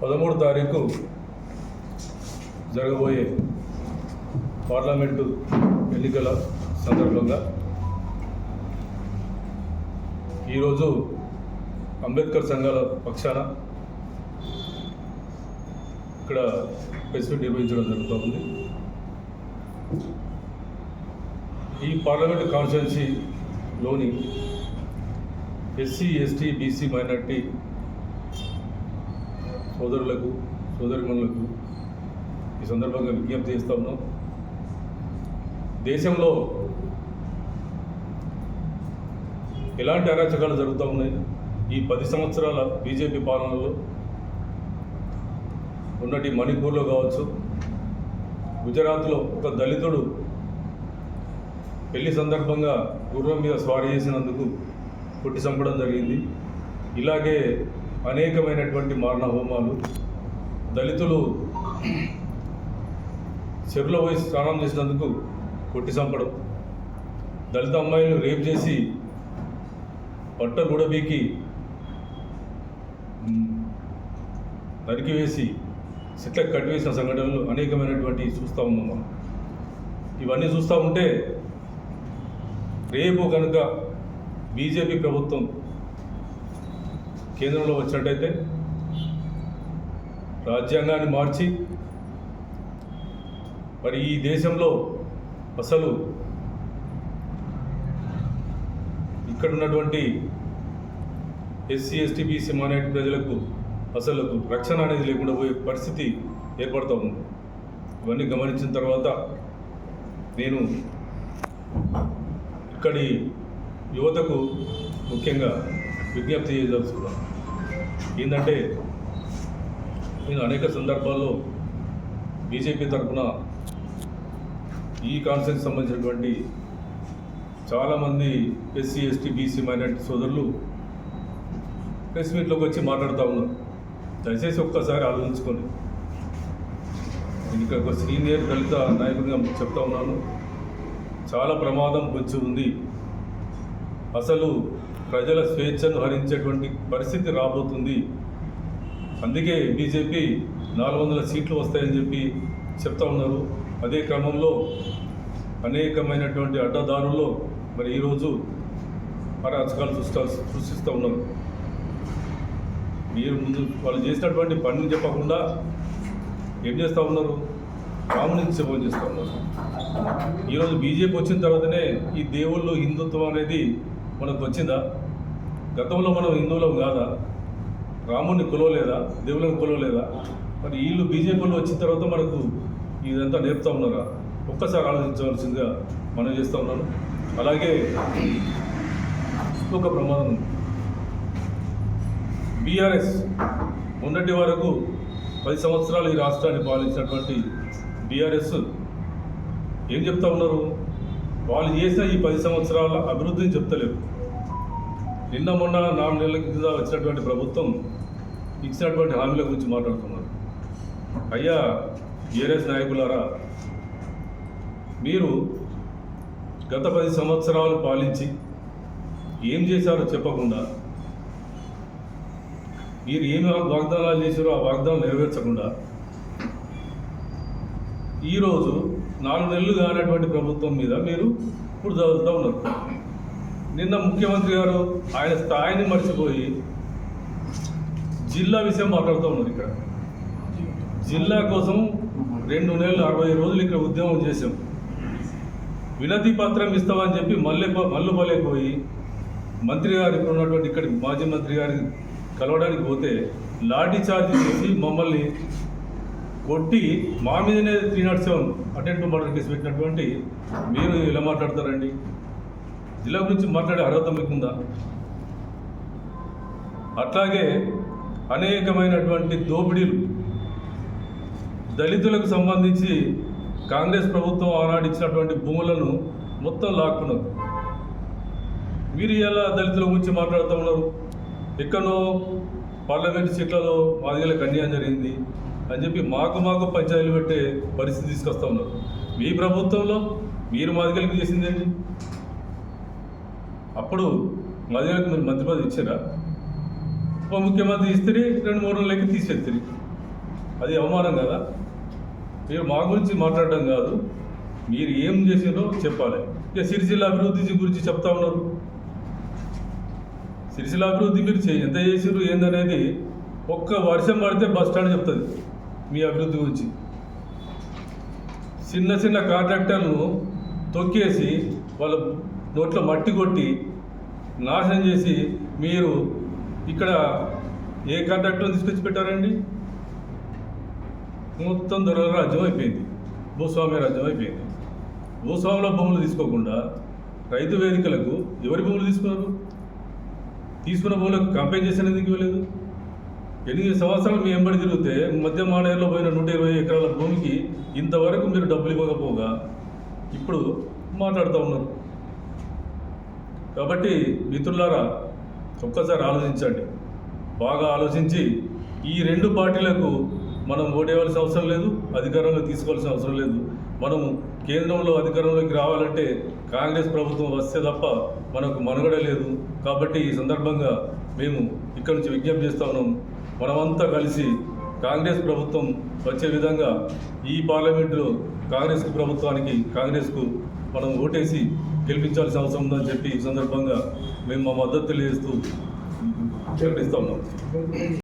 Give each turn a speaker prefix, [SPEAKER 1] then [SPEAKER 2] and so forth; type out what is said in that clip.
[SPEAKER 1] పదమూడు తారీఖు జరగబోయే పార్లమెంటు ఎన్నికల సందర్భంగా ఈరోజు అంబేద్కర్ సంఘాల పక్షాన ఇక్కడ ప్రెస్ మీట్ నిర్వహించడం జరుగుతుంది. ఈ పార్లమెంట్ కాన్స్టిట్యున్సీలోని ఎస్సీ ఎస్టీ బీసీ మైనార్టీ సోదరులకు సోదరిమణులకు ఈ సందర్భంగా విజ్ఞప్తి చేస్తా ఉన్నాం. దేశంలో ఎలాంటి అరాచకాలు జరుగుతూ ఉన్నాయి? ఈ పది సంవత్సరాల బీజేపీ పాలనలో ఉన్నటి మణిపూర్లో కావచ్చు గుజరాత్లో ఒక దళితుడు పెళ్ళి సందర్భంగా గుర్రం మీద స్వారీ చేసినందుకు కొట్టి చంపడం జరిగింది. ఇలాగే అనేకమైనటువంటి మారణ హోమాలు దళితులు చెరువులో పోయి స్నానం చేసినందుకు కొట్టి చంపడం దళిత అమ్మాయిలను రేప్ చేసి పట్ట గుడబీకి నరికి నరికివేసి చెట్లకు కట్టివేసిన సంఘటనలు అనేకమైనటువంటి చూస్తూ ఉన్నాం ఇవన్నీ చూస్తూ ఉంటే రేపు కనుక బీజేపీ ప్రభుత్వం కేంద్రంలో వచ్చినట్టయితే రాజ్యాంగాన్ని మార్చి మరి ఈ దేశంలో అసలు ఇక్కడ ఉన్నటువంటి ఎస్సీ ఎస్టీ బీసీ మైనార్టీ ప్రజలకు అసలు రక్షణ అనేది లేకుండా పోయే పరిస్థితి ఏర్పడుతూ ఉంది. ఇవన్నీ గమనించిన తర్వాత నేను ఇక్కడి యువతకు ముఖ్యంగా విజ్ఞప్తి చేయదలుచుకున్నాను ఏంటంటే నేను అనేక సందర్భాల్లో బీజేపీ తరఫున ఈ కాన్సెప్ట్ సంబంధించినటువంటి చాలామంది ఎస్సీ ఎస్టీ బీసీ మైనార్టీ సోదరులు ప్రెస్ మీట్లోకి వచ్చి మాట్లాడుతూ ఉన్నారు. దయచేసి ఒక్కసారి ఆలోచించుకొని ఇంకా ఇక్కడ ఒక సీనియర్ దళిత నాయకుడిగా చెప్తా ఉన్నాను. చాలా ప్రమాదం పొంచి ఉంది. అసలు ప్రజల స్వేచ్ఛను హరించేటువంటి పరిస్థితి రాబోతుంది. అందుకే బీజేపీ నాలుగు వందల సీట్లు వస్తాయని చెప్పి చెప్తా ఉన్నారు. అదే క్రమంలో అనేకమైనటువంటి అడ్డదారుల్లో మరి ఈరోజు అరాచకాలు సృష్ట సృష్టిస్తూ ఉన్నారు. మీరు ముందు వాళ్ళు చేసినటువంటి పనిని చెప్పకుండా ఏం చేస్తూ ఉన్నారు? రాముని సేవం చేస్తూ ఉన్నారు. ఈరోజు బీజేపీ వచ్చిన తర్వాతనే ఈ దేవుళ్ళు హిందుత్వం అనేది మనకు వచ్చిందా గతంలో మనం హిందువులం కాదా? రాముడిని కొలవలేదా? దేవుళ్ళని కొలవలేదా? మరి వీళ్ళు బీజేపీలో వచ్చిన తర్వాత మనకు ఇదంతా నేర్పుతా ఉన్నారా? ఒక్కసారి ఆలోచించవలసిందిగా మనం చేస్తూ ఉన్నాను. అలాగే ఒక ప్రమాదం బీఆర్ఎస్ మొన్నటి వరకు పది సంవత్సరాలు ఈ రాష్ట్రాన్ని పాలించినటువంటి బీఆర్ఎస్ ఏం చెప్తా ఉన్నారు? వాళ్ళు చేసిన ఈ పది సంవత్సరాల అభివృద్ధిని చెప్తలేరు. నిన్న మొన్న నాలుగు నెలల కింద వచ్చినటువంటి ప్రభుత్వం ఇచ్చినటువంటి హామీల గురించి మాట్లాడుతున్నారు. అయ్యా బీఆర్ఎస్ నాయకులారా మీరు గత పది సంవత్సరాలు పాలించి ఏం చేశారో చెప్పకుండా మీరు ఏమి వాగ్దానాలు చేశారో ఆ వాగ్దానం నెరవేర్చకుండా ఈరోజు నాలుగు నెలలు కానటువంటి ప్రభుత్వం మీద మీరు ఇప్పుడు చదువుతూ ఉన్నారు. నిన్న ముఖ్యమంత్రి గారు ఆయన స్థాయిని మర్చిపోయి జిల్లా విషయం మాట్లాడుతూ ఉన్నారు ఇక్కడ. జిల్లా కోసం రెండు నెలలు అరవై రోజులు ఇక్కడ ఉద్యమం చేశాం. వినతి పత్రం ఇస్తామని చెప్పి మల్లె మల్లు పోయి మంత్రి గారు ఇక్కడ ఉన్నటువంటి ఇక్కడ మాజీ మంత్రి గారిని కలవడానికి పోతే లాఠీ చార్జ్ చేసి మమ్మల్ని కొట్టి మా మీదనే three not seven attempt murder case పెట్టినటువంటి మీరు ఇలా మాట్లాడతారండి? జిల్లా గురించి మాట్లాడే అర్హత మీకుందా? అట్లాగే అనేకమైనటువంటి దోపిడీలు దళితులకు సంబంధించి కాంగ్రెస్ ప్రభుత్వం ఆనాడు భూములను మొత్తం లాక్కున్నారు. మీరు ఎలా దళితుల గురించి మాట్లాడుతూ ఉన్నారు? ఎక్కడో పార్లమెంట్ సీట్లలో మాదిగలకు అన్యాయం జరిగింది. అని చెప్పి మాకు మాకు పంచాయతీలు పెట్టే పరిస్థితి తీసుకొస్తా ఉన్నారు. మీ ప్రభుత్వంలో మీరు మాదిగలికి చేసింది ఏంటి? అప్పుడు మాదిగలకు మీరు మంత్రి పదవి ఇచ్చారా? ఉప ముఖ్యమంత్రి ఇస్తే రెండు మూడు నెలలకి తీసేస్తారు అది అవమానం కదా? మీరు మా గురించి మాట్లాడడం కాదు. మీరు ఏం చేసిందో చెప్పాలి. ఇక సిరిసిల్ల అభివృద్ధి గురించి చెప్తా ఉన్నారు. సిరిసిల్ల అభివృద్ధి మీరు ఎంత చేసిండ్రు ఏందనేది ఒక్క వర్షం పడితే బస్ స్టాండ్ చెప్తుంది. మీ అభివృద్ధి గురించి. చిన్న చిన్న కాంట్రాక్టర్లను తొక్కేసి వాళ్ళ నోట్లో మట్టి కొట్టి నాశనం చేసి మీరు ఇక్కడ ఏ కాంట్రాక్టర్ తీసుకొచ్చి పెట్టారండి? మొత్తం దొరల రాజ్యం అయిపోయింది. భూస్వామ్య రాజ్యం అయిపోయింది. భూస్వాముల భూములు తీసుకోకుండా రైతు వేదికలకు ఎవరి భూములు తీసుకున్నారు? తీసుకున్న భూములకు కాంపెన్సేషన్ ఎందుకు ఇవ్వలేదు ఎనిమిది సంవత్సరాలు మీ ఎంబడి తిరిగితే మధ్య మానేరులో పోయిన నూట ఇరవై ఎకరాల భూమికి ఇంతవరకు మీరు డబ్బులు ఇవ్వకపోగా ఇప్పుడు మాట్లాడుతూ ఉన్నారు. కాబట్టి మిత్రులారా ఒక్కసారి ఆలోచించండి. బాగా ఆలోచించి ఈ రెండు పార్టీలకు మనం ఓటేయవలసిన అవసరం లేదు అధికారంలో తీసుకోవాల్సిన అవసరం లేదు. మనము కేంద్రంలో అధికారంలోకి రావాలంటే కాంగ్రెస్ ప్రభుత్వం వస్తే తప్ప మనకు మనుగడ లేదు. కాబట్టి ఈ సందర్భంగా మేము ఇక్కడి నుంచి విజ్ఞప్తి చేస్తా ఉన్నాం. మనమంతా కలిసి కాంగ్రెస్ ప్రభుత్వం వచ్చే విధంగా ఈ పార్లమెంటులో కాంగ్రెస్ ప్రభుత్వానికి కాంగ్రెస్కు మనం ఓటేసి గెలిపించాల్సిన అవసరం ఉందని చెప్పి ఈ సందర్భంగా మేము మా మద్దతు తెలియజేస్తూ ప్రకటిస్తా ఉన్నాం.